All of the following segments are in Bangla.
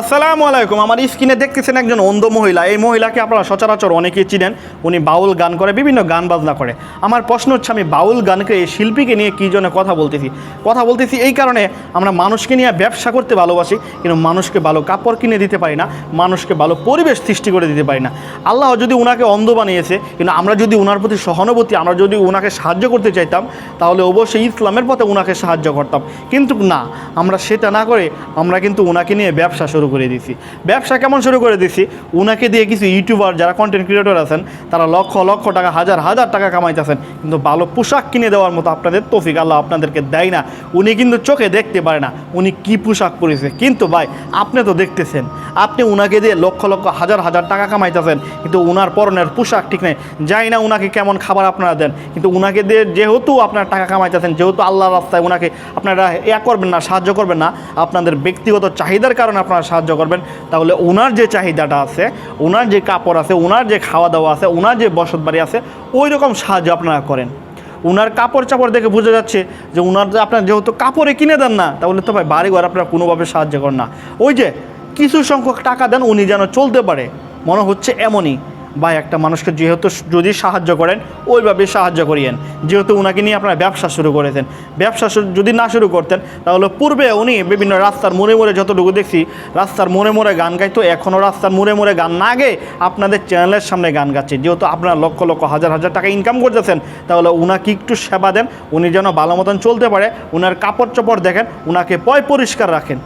আসসালামু আলাইকুম। আমার স্ক্রিনে দেখতেছেন একজন অন্ধ মহিলা। এই মহিলাকে আপনারা সচরাচর অনেকেই চিনেন। উনি বাউল গান করে, বিভিন্ন গান বাজনা করে। আমার প্রশ্ন হচ্ছে, আমি বাউল গানকে, এই শিল্পীকে নিয়ে কী জন্য কথা বলতেছি? কথা বলতেছি এই কারণে আমরা মানুষকে নিয়ে ব্যবসা করতে ভালোবাসি, কিন্তু মানুষকে ভালো কাপড় কিনে দিতে পারি না, মানুষকে ভালো পরিবেশ সৃষ্টি করে দিতে পারি না। আল্লাহ যদি ওনাকে অন্ধ বানিয়েছে, কিন্তু আমরা যদি ওনার প্রতি সহানুভূতি, আমরা যদি ওনাকে সাহায্য করতে চাইতাম, তাহলে অবশ্যই ইসলামের পথে ওনাকে সাহায্য করতাম। কিন্তু না, আমরা সেটা না করে আমরা কিন্তু ওনাকে নিয়ে ব্যবসা শুরু করে দিছি। ব্যবসা কেমন শুরু করে দিছি? উনাকে দিয়ে কিছু ইউটিউবার যারা কন্টেন্ট ক্রিয়েটর আছেন, তারা লক্ষ লক্ষ টাকা, হাজার হাজার টাকা কামাইতেছেন। কিন্তু ভালো পোশাক কিনে দেওয়ার মতো আপনাদের তৌফিক আল্লাহ আপনাদেরকে দেয় না। উনি কিন্তু চোখে দেখতে পারে না উনি কি পোশাক পরেছে। কিন্তু ভাই, আপনি তো দেখতেছেন। আপনি উনাকে দিয়ে লক্ষ লক্ষ, হাজার হাজার টাকা কামাইতেছেন, কিন্তু উনার পরনের পোশাক ঠিক নেই। যাই না উনাকে কেমন খাবার আপনারা দেন, কিন্তু উনাকে দিয়ে যেহেতু আপনার টাকা কামাইতেছেন, যেহেতু আল্লাহ রাস্তায় উনাকে আপনারা ইয়া করবেন না, সাহায্য করবেন না, আপনাদের ব্যক্তিগত চাহিদার কারণে আপনারা সাহায্য করবেন, তাহলে ওনার যে চাহিদাটা আছে ওনার যে কাপড় আছে ওনার যে খাওয়া দাওয়া আছে ওনার যে বসত বাড়ি আছে ওই রকম সাহায্য আপনারা করেন। ওনার কাপড় চাপড় দেখে বোঝা যাচ্ছে যে ওনার আপনার যেহেতু কাপড়ে কিনে দেন না, তাহলে তো ভাই বাড়িঘর আপনারা কোনোভাবে সাহায্য করেন না। ওই যে কিছু সংখ্যক টাকা দেন, উনি যেন চলতে পারে। মনে হচ্ছে এমনই। বা একটা মানুষকে যেহেতু যদি সাহায্য করেন ওইভাবে সাহায্য করিয়েন। যেহেতু উনাকে নিয়ে আপনারা ব্যবসা শুরু করেছেন। ব্যবসা যদি না শুরু করতেন, তাহলে পূর্বে উনি বিভিন্ন রাস্তার মোড়ে মোড়ে যতটুকু দেখছি, রাস্তার মোড়ে মোড়ে গান গাইতো, এখনও রাস্তার মোড়ে মোড়ে গান না গে আপনাদের চ্যানেলের সামনে গান গাচ্ছে। যেহেতু আপনারা লক্ষ লক্ষ, হাজার হাজার টাকা ইনকাম করতেছেন, তাহলে উনাকে একটু সেবা দেন, উনি যেন ভালো মতন চলতে পারে, উনার কাপড় চোপড় দেখেন, উনাকে পয় পরিষ্কার রাখেন।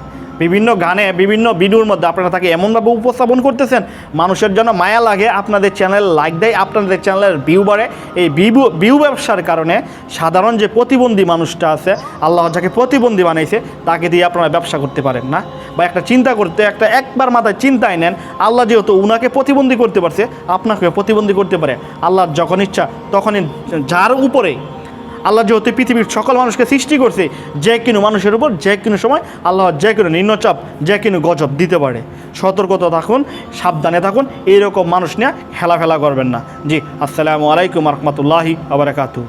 বিভিন্ন গানে, বিভিন্ন ভিডিওর মধ্যে আপনারা তাকে এমনভাবে উপস্থাপন করতেছেন, মানুষের জন্য মায়া লাগে, আপনাদের চ্যানেল লাইক দেয়, আপনাদের চ্যানেলের ভিউ বাড়ে। এই ভিউ ভিউ ব্যবসার কারণে সাধারণ যে প্রতিবন্ধী মানুষটা আছে, আল্লাহ যাকে প্রতিবন্ধী বানাইছে, তাকে দিয়ে আপনারা ব্যবসা করতে পারেন না। বা একটা চিন্তা করতে, একটা একবার মাথায় চিন্তায় নেন, আল্লাহ যেহেতু উনাকে প্রতিবন্ধী করতে পারছে আপনাকে প্রতিবন্ধী করতে পারে। আল্লাহ যখন ইচ্ছা, তখনই যার উপরে আল্লাহ যেহেতু পৃথিবীর সকল মানুষকে সৃষ্টি করছে, যে কিনু মানুষের উপর যে কিনু সময় আল্লাহ যে কিনু নিম্নচাপ, যে কিনু গজব দিতে পারে। সতর্কতা থাকুন, সাবধানে থাকুন এইরকম মানুষ নিয়ে খেলাফেলা করবেন না। জি, আসসালামু আলাইকুম রহমতুল্লাহি আবরাকাতু